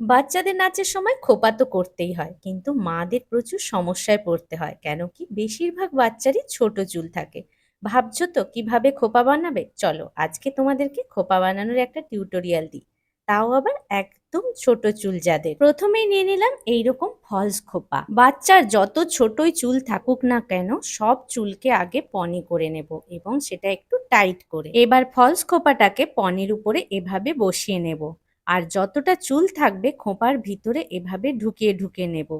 বাচ্চাদের নাচের সময় খোপা তো করতেই হয়, কিন্তু মাদের প্রচুর সমস্যায় পড়তে হয়, কেন কি বেশিরভাগ বাচ্চারই ছোট চুল থাকে। ভাবছ তো কীভাবে খোপা বানাবে? চলো আজকে তোমাদেরকে খোপা বানানোর একটা টিউটোরিয়াল দিই। তাও আবার একদম ছোট চুল যাদের। প্রথমেই নিয়ে নিলাম এইরকম ফলস খোপা। বাচ্চার যত ছোটই চুল থাকুক না কেন, সব চুলকে আগে পনি করে নেব এবং সেটা একটু টাইট করে। এবার ফলস খোপাটাকে পনির উপরে এভাবে বসিয়ে নেব। আর যতটা চুল থাকবে খোঁপার ভিতরে এভাবে ঢুকিয়ে ঢুকিয়ে নেব।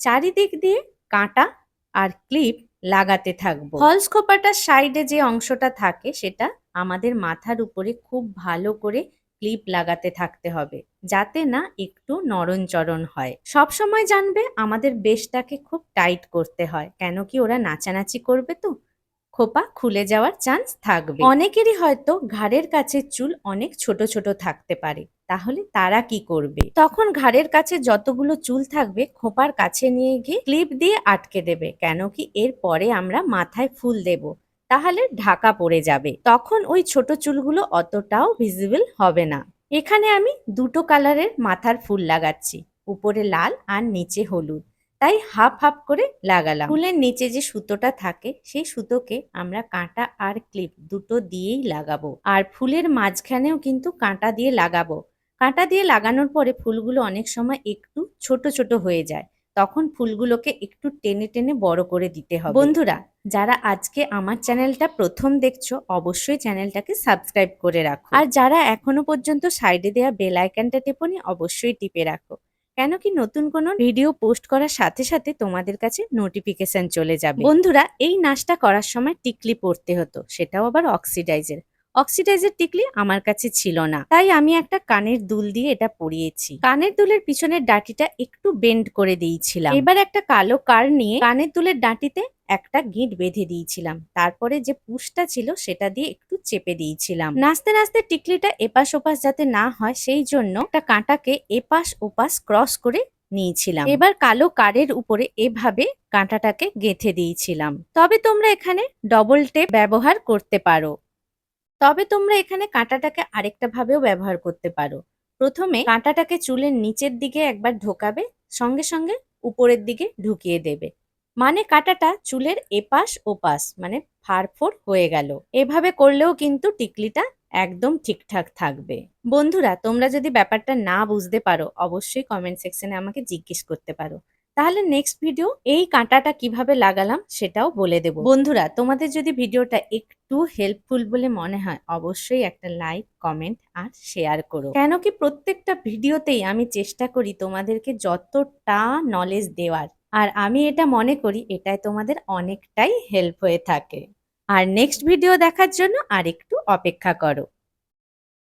চারিদিক দিয়ে কাঁটা আর ক্লিপ লাগাতে থাকব। ফলস খোপাটার সাইডে যে অংশটা থাকে, সেটা আমাদের মাথার উপরে খুব ভালো করে ক্লিপ লাগাতে থাকতে হবে, যাতে না একটু নরনচরণ হয়। সব সময় জানবে আমাদের বেশটাকে খুব টাইট করতে হয়, কেন কি ওরা নাচানাচি করবে তো? খোপা খুলে যাওয়ার চান্স থাকবে। অনেকেরই হয়তো ঘাড়ের কাছে চুল অনেক ছোট ছোট থাকতে পারে। তাহলে তারা কি করবে? তখন ঘাড়ের কাছে যতগুলো চুল থাকবে খোপার কাছে নিয়ে গিয়ে ক্লিপ দিয়ে আটকে দেবে। কেন কি এর পরে আমরা মাথায় ফুল দেব তাহলে ঢাকা পড়ে যাবে। তখন ওই ছোট চুলগুলো অতটাও ভিজিবল হবে না। এখানে আমি দুটো কালারের মাথার ফুল লাগাচ্ছি উপরে লাল আর নিচে হলুদ। তাই হাফ হাফ করে লাগালাম। ফুলের নিচে যে সুতোটা থাকে, সেই সুতোকে আমরা কাঁটা আর ক্লিপ দুটো দিয়েই লাগাবো। আর ফুলের মাঝখানেও কিন্তু কাঁটা দিয়ে লাগাবো। কাঁটা দিয়ে লাগানোর পরে ফুলগুলো অনেক সময় একটু ছোট ছোট হয়ে যায়। তখন ফুলগুলোকে একটু টেনে টেনে বড় করে দিতে হবে। বন্ধুরা, যারা আজকে আমার চ্যানেলটা প্রথম দেখছ, অবশ্যই চ্যানেলটাকে সাবস্ক্রাইব করে রাখো। আর যারা এখনও পর্যন্ত সাইডে দেওয়া বেল আইকনটা টেপনি, অবশ্যই টিপে রাখো। কেন কি নতুন কোনো ভিডিও পোস্ট করার সাথে সাথে তোমাদের কাছে নোটিফিকেশন চলে যাবে। বন্ধুরা, এই নাচটা করার সময় টিকলি পড়তে হতো, সেটাও আবার অক্সিডাইজের অক্সিডাইজের টিকলি আমার কাছে ছিল না। তাই আমি একটা কানের দুল দিয়ে এটা পরিয়েছি। কানের দুলের পিছনের ডাঁটিটা একটু বেন্ড করে দিয়েছিলাম। এবার একটা কালো কার নিয়ে কানের দুলের ডাঁটিতে একটা গিঁট বেঁধে দিয়েছিলাম। তারপরে যে পুষটা ছিল সেটা দিয়ে একটু চেপে দিয়েছিলাম। নাচতে নাচতে টিকলিটা এপাশ ওপাশ যাতে না হয় সেই জন্য একটা কাঁটাকে এপাশ ওপাশ ক্রস করে নিয়েছিলাম। এবার কালো কারের উপরে এভাবে কাঁটাটাকে গেঁথে দিয়েছিলাম। তবে তোমরা এখানে ডবল টেপ ব্যবহার করতে পারো। তবে তোমরা এখানে কাঁটাটাকে আরেকটা ভাবেও ব্যবহার করতে পারো। প্রথমে কাঁটাটাকে চুলের নিচের দিকে একবার ঢোকাবে, সঙ্গে সঙ্গে উপরের দিকে ঢুকিয়ে দেবে। মানে কাঁটাটা চুলের এপাশ ওপাশ মানে ফারফোর হয়ে গেল। এভাবে করলেও কিন্তু টিকলিটা একদম ঠিকঠাক থাকবে। বন্ধুরা, তোমরা যদি ব্যাপারটা না বুঝতে পারো, অবশ্যই কমেন্ট সেকশনে আমাকে জিজ্ঞেস করতে পারো। তাহলে নেক্সট ভিডিও এই কাঁটাটা কীভাবে লাগালাম সেটাও বলে দেব। বন্ধুরা, তোমাদের যদি ভিডিওটা একটু হেল্পফুল বলে মনে হয়, অবশ্যই একটা লাইক কমেন্ট আর শেয়ার করো। কেন কি প্রত্যেকটা ভিডিওতেই আমি চেষ্টা করি তোমাদেরকে যতটা নলেজ দেওয়ার, আর আমি এটা মনে করি এটাই তোমাদের অনেকটাই হেল্প হয়ে থাকে। আর নেক্সট ভিডিও দেখার জন্য আর একটু অপেক্ষা করো।